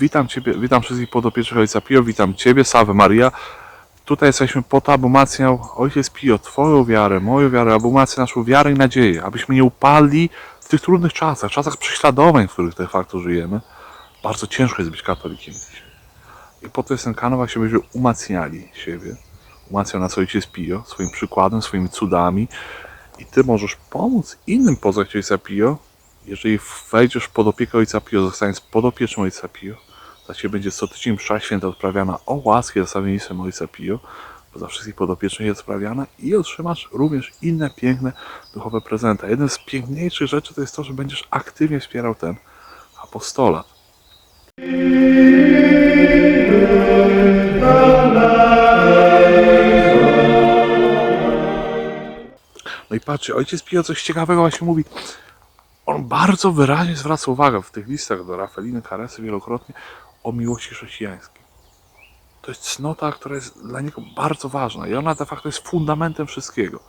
Witam Ciebie, witam wszystkich podopiecznych Ojca Pio, witam Ciebie, Sawę Maria. Tutaj jesteśmy po to, aby umacniał Ojciec Pio Twoją wiarę, moją wiarę, aby umacniał naszą wiarę i nadzieję, abyśmy nie upadli w tych trudnych czasach, czasach prześladowań, w których de facto żyjemy. Bardzo ciężko jest być katolikiem. I po to jest ten kanał, właśnie byśmy umacniali siebie. Umacniał nas Ojciec Pio swoim przykładem, swoimi cudami. I Ty możesz pomóc innym poznać Ojca Pio, jeżeli wejdziesz pod opiekę Ojca Pio, zostaniesz podopieczną Ojca Pio, Ciebie będzie co tydzień msza święta odprawiana o łaskę za Ojca Pio, bo za wszystkich podopiecznych jest odprawiana i otrzymasz również inne piękne duchowe prezenty. Jeden z piękniejszych rzeczy to jest to, że będziesz aktywnie wspierał ten apostolat. No i patrzcie, ojciec Pio coś ciekawego właśnie mówi. On bardzo wyraźnie zwraca uwagę w tych listach do Rafeliny Karesy wielokrotnie o miłości chrześcijańskiej. To jest cnota, która jest dla niego bardzo ważna i ona de facto jest fundamentem wszystkiego.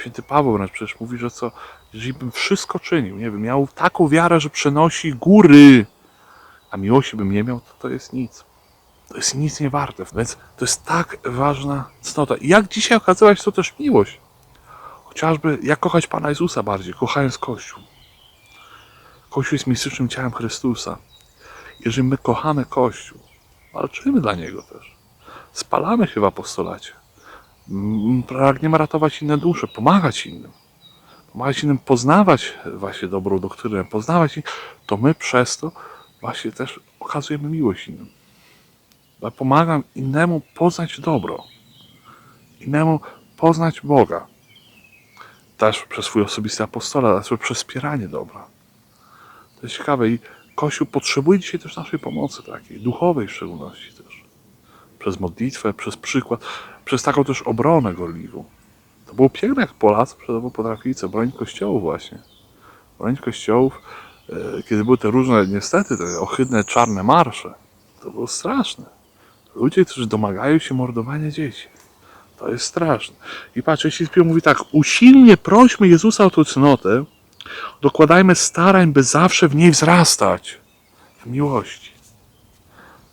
Święty Paweł wręcz przecież mówi, że co, jeżeli bym wszystko czynił, nie wiem, miał taką wiarę, że przenosi góry, a miłości bym nie miał, to to jest nic. To jest nic nie warte. Więc to jest tak ważna cnota. I jak dzisiaj okazała się to też miłość. Chociażby jak kochać Pana Jezusa bardziej, kochając Kościół. Kościół jest mistycznym ciałem Chrystusa. Jeżeli my kochamy Kościół, walczymy dla Niego też. Spalamy apostolacie. Mm, Pragniemy ratować inne dusze, pomagać innym. Pomagać innym poznawać właśnie dobrą doktrynę, poznawać ich, to my przez to właśnie też okazujemy miłość innym. Ja pomagam innemu poznać dobro. Innemu poznać Boga też przez swój osobisty apostolat, ale przez wspieranie dobra. To jest ciekawe i Kościół potrzebuje dzisiaj też naszej pomocy takiej, duchowej w szczególności też. Przez modlitwę, przez przykład, przez taką też obronę gorliwą. To było piękne, jak Polacy przed sobą potrafili co bronić kościołów właśnie. Bronić kościołów, e, kiedy były te różne, niestety, te ohydne, czarne marsze. To było straszne. Ludzie, którzy domagają się mordowania dzieci. To jest straszne. I patrz, jeśli mówi tak, usilnie prośmy Jezusa o tę cnotę, dokładajmy starań, by zawsze w niej wzrastać. W miłości.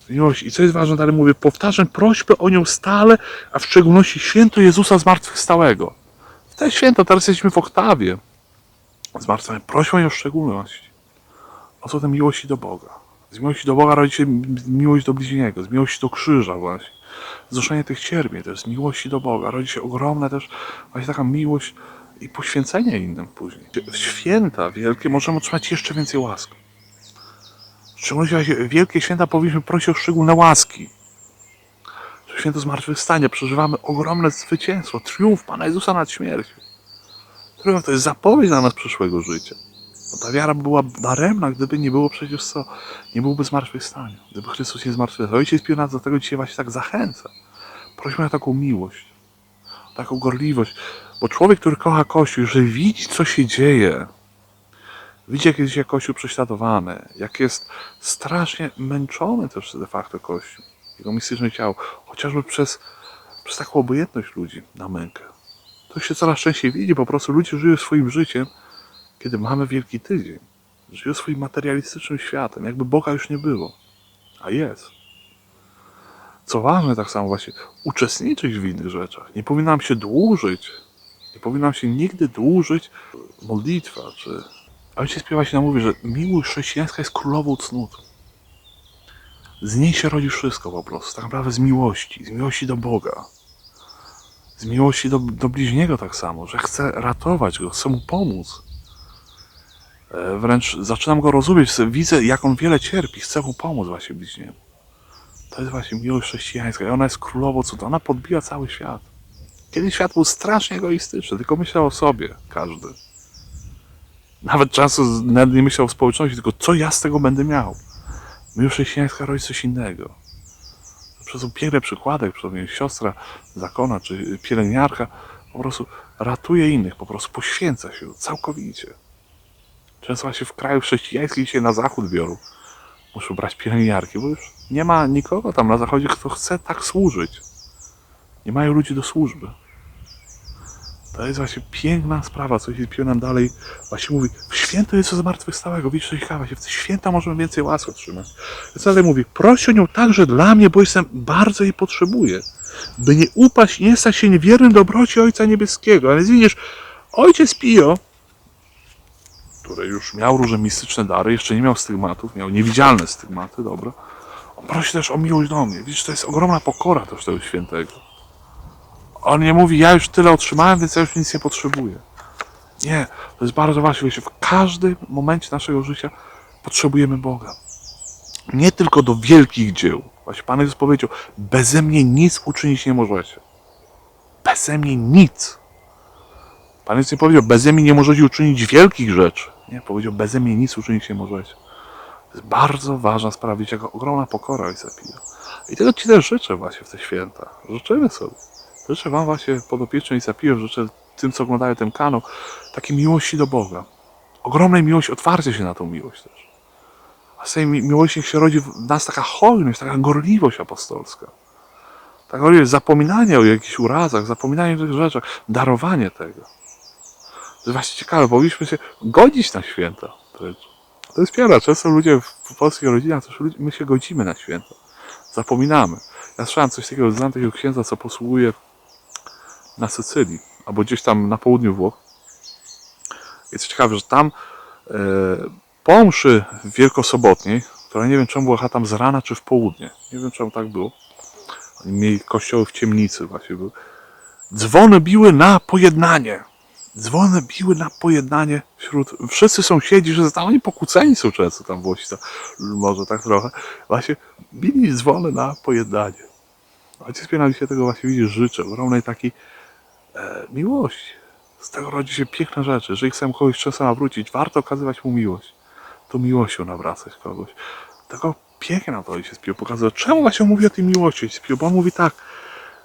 W miłości. I co jest ważne, dalej mówię, powtarzam prośbę o nią stale, a w szczególności święto Jezusa zmartwychwstałego. W te święto, teraz jesteśmy w oktawie. Zmartwychwstałego. Prośmy o nią w szczególności. O co te miłości do Boga. Z miłości do Boga rodzi się miłość do bliźniego, z miłości do krzyża właśnie znoszenie tych cierpień, też z miłości do Boga. Rodzi się ogromna też właśnie taka miłość i poświęcenie innym później. W święta wielkie możemy otrzymać jeszcze więcej łask. W szczególności wielkie święta powinniśmy prosić o szczególne łaski. W święto zmartwychwstania przeżywamy ogromne zwycięstwo, triumf Pana Jezusa nad śmiercią. Triumf to jest zapowiedź dla nas przyszłego życia. Bo ta wiara była daremna, gdyby nie było przecież co, nie byłoby zmartwychwstania. Gdyby Chrystus nie zmartwychwstał. Ojciec Pio nas do tego dzisiaj właśnie tak zachęca. Prośmy o taką miłość, o taką gorliwość. Bo człowiek, który kocha Kościół, jeżeli widzi, co się dzieje, widzi, jak jest Kościół prześladowany, jak jest strasznie męczony też de facto Kościół, jego mistyczne ciało, chociażby przez, przez taką obojętność ludzi na mękę. To się coraz częściej widzi, po prostu ludzie żyją swoim życiem, kiedy mamy Wielki Tydzień. Żyją swoim materialistycznym światem, jakby Boga już nie było. A jest. Co ważne, tak samo właśnie, uczestniczyć w innych rzeczach. Nie powinnam się dłużyć. Nie powinnam się nigdy dłużyć modlitwa, czy... Ojciec Pio się nam mówi, że miłość chrześcijańska jest królową cnót. Z niej się rodzi wszystko po prostu. Tak naprawdę z miłości. Z miłości do Boga. Z miłości do, do bliźniego tak samo, że chcę ratować go, chcę mu pomóc. E, Wręcz zaczynam go rozumieć, widzę jak on wiele cierpi, chcę mu pomóc właśnie bliźniemu. To jest właśnie miłość chrześcijańska i ona jest królową cud. Ona podbija cały świat. Kiedyś świat był strasznie egoistyczny, tylko myślał o sobie każdy. Nawet często nawet nie myślał o społeczności, tylko co ja z tego będę miał. Miłość chrześcijańska rodzi coś innego. Przez są piękne przykłady, jak przykład siostra zakona czy pielęgniarka po prostu ratuje innych, po prostu poświęca się całkowicie. Często właśnie w kraju chrześcijańskim się na zachód biorą. Muszą brać pielęgniarki, bo już nie ma nikogo tam na zachodzie, kto chce tak służyć. Nie mają ludzi do służby. To jest właśnie piękna sprawa, co się nam dalej właśnie mówi. W święto Jezusa zmartwychwstałego, widzisz, to ciekawe, się w święta możemy więcej łask otrzymać. Więc dalej mówi, proś o nią także dla mnie, bo jestem, bardzo jej potrzebuję. By nie upaść, nie stać się niewiernym dobroci Ojca Niebieskiego. Ale widzisz, Ojciec Pio, który już miał różne mistyczne dary, jeszcze nie miał stygmatów, miał niewidzialne stygmaty, dobra. On prosi też o miłość do mnie. Widzisz, to jest ogromna pokora też tego świętego. On nie mówi, ja już tyle otrzymałem, więc ja już nic nie potrzebuję. Nie, to jest bardzo ważne. Wiecie, w każdym momencie naszego życia potrzebujemy Boga. Nie tylko do wielkich dzieł. Właśnie Pan Jezus powiedział, beze mnie nic uczynić nie możecie. Beze mnie nic. Pan Jezus nie powiedział, beze mnie nie możecie uczynić wielkich rzeczy. Nie, powiedział, beze mnie nic uczynić nie możecie. To jest bardzo ważna sprawa, wiecie, jaka ogromna pokora Ojca Pio. I tego Ci też życzę właśnie w te święta. Życzymy sobie. Życzę Wam właśnie podopiecznym Ojca Pio, życzę tym, co oglądają ten kanał, takiej miłości do Boga. Ogromnej miłości, otwarcie się na tą miłość też. A z tej mi- miłości się rodzi w nas taka hojność, taka gorliwość apostolska. Taka gorliwość, zapominanie o jakichś urazach, zapominanie o tych rzeczach, darowanie tego. To jest właśnie ciekawe, powinniśmy się godzić na święta. To jest, piara. Często ludzie w, polskich rodzinach, też my się godzimy na święta. Zapominamy. Ja słyszałem coś takiego, znam takiego księdza, co posługuje na Sycylii, albo gdzieś tam na południu Włoch. Jest ciekawe, że tam e, po mszy wielkosobotniej, która nie wiem czemu była tam z rana czy w południe, nie wiem czemu tak było, oni mieli kościoły w ciemnicy właśnie były, dzwony biły na pojednanie. Dzwony biły na pojednanie wśród, wszyscy sąsiedzi, że tam oni pokłóceni są często tam Włosi, to, może tak trochę, właśnie bili dzwony na pojednanie. Ojciec Pio nam dzisiaj tego właśnie widzi, życzę, ogromnej takiej e, miłości. Z tego rodzi się piękne rzeczy. Jeżeli chcemy kogoś często nawrócić, warto okazywać mu miłość. To miłością nawracać kogoś. Tego pięknie na to Ojciec Pio pokazuje. Czemu właśnie mówi o tej miłości Pio? Bo on mówi tak.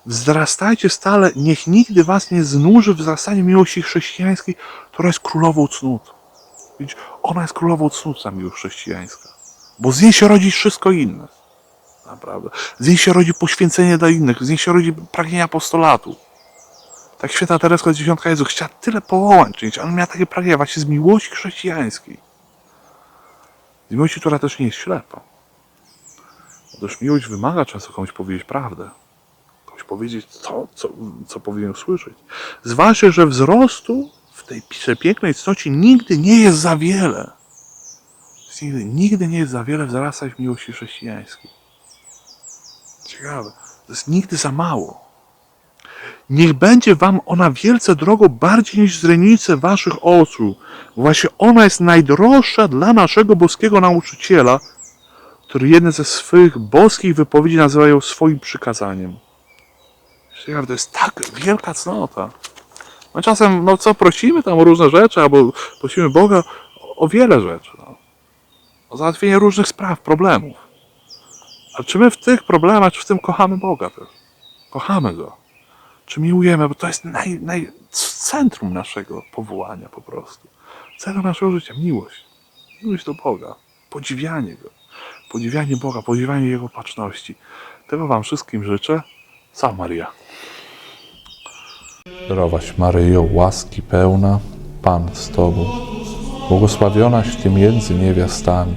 Wzrastajcie stale, niech nigdy was nie znuży wzrastanie miłości chrześcijańskiej, która jest królową cnót. Widzisz, ona jest królową cnót, ta miłość chrześcijańska. Bo z niej się rodzi wszystko inne. Naprawdę. Z niej się rodzi poświęcenie dla innych, z niej się rodzi pragnienie apostolatu. Tak święta Tereska Dziesiątka Jezu chciała tyle powołań czynić, ale miała takie pragnienie właśnie z miłości chrześcijańskiej. Z miłości, która też nie jest ślepa. Bo też miłość wymaga często komuś powiedzieć prawdę. Komuś powiedzieć to, co, co powinien usłyszeć. Zwłaszcza, że wzrostu w tej przepięknej cnocie nigdy nie jest za wiele. Nigdy, nigdy nie jest za wiele wzrastać w miłości chrześcijańskiej. Ciekawe. To jest nigdy za mało. Niech będzie wam ona wielce drogą bardziej niż źrenice waszych oczu. Właśnie ona jest najdroższa dla naszego boskiego nauczyciela, który jedne ze swych boskich wypowiedzi nazywają swoim przykazaniem. Ciekawe, to jest tak wielka cnota. My czasem, no co, prosimy tam o różne rzeczy, albo prosimy Boga o, o wiele rzeczy. No. O załatwienie różnych spraw, problemów. Ale czy my w tych problemach, czy w tym kochamy Boga też? Kochamy Go. Czy miłujemy, bo to jest naj, naj, centrum naszego powołania po prostu. Celu naszego życia, miłość. Miłość do Boga. Podziwianie Go. Podziwianie Boga, podziwianie Jego baczności. Tego Wam wszystkim życzę. Sam Maria. Zdrowaś Maryjo, łaski pełna, Pan z Tobą, błogosławionaś Ty między niewiastami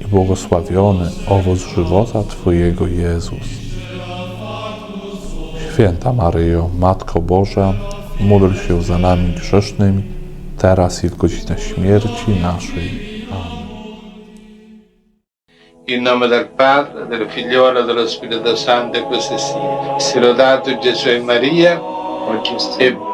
i błogosławiony owoc żywota Twojego Jezus. Święta Maryjo, Matko Boża, módl się za nami grzesznymi, teraz i w godzinę śmierci naszej. In nome del Padre, del Figliolo e dello Spirito Santo, e così sia. Gesù e Maria, oggi e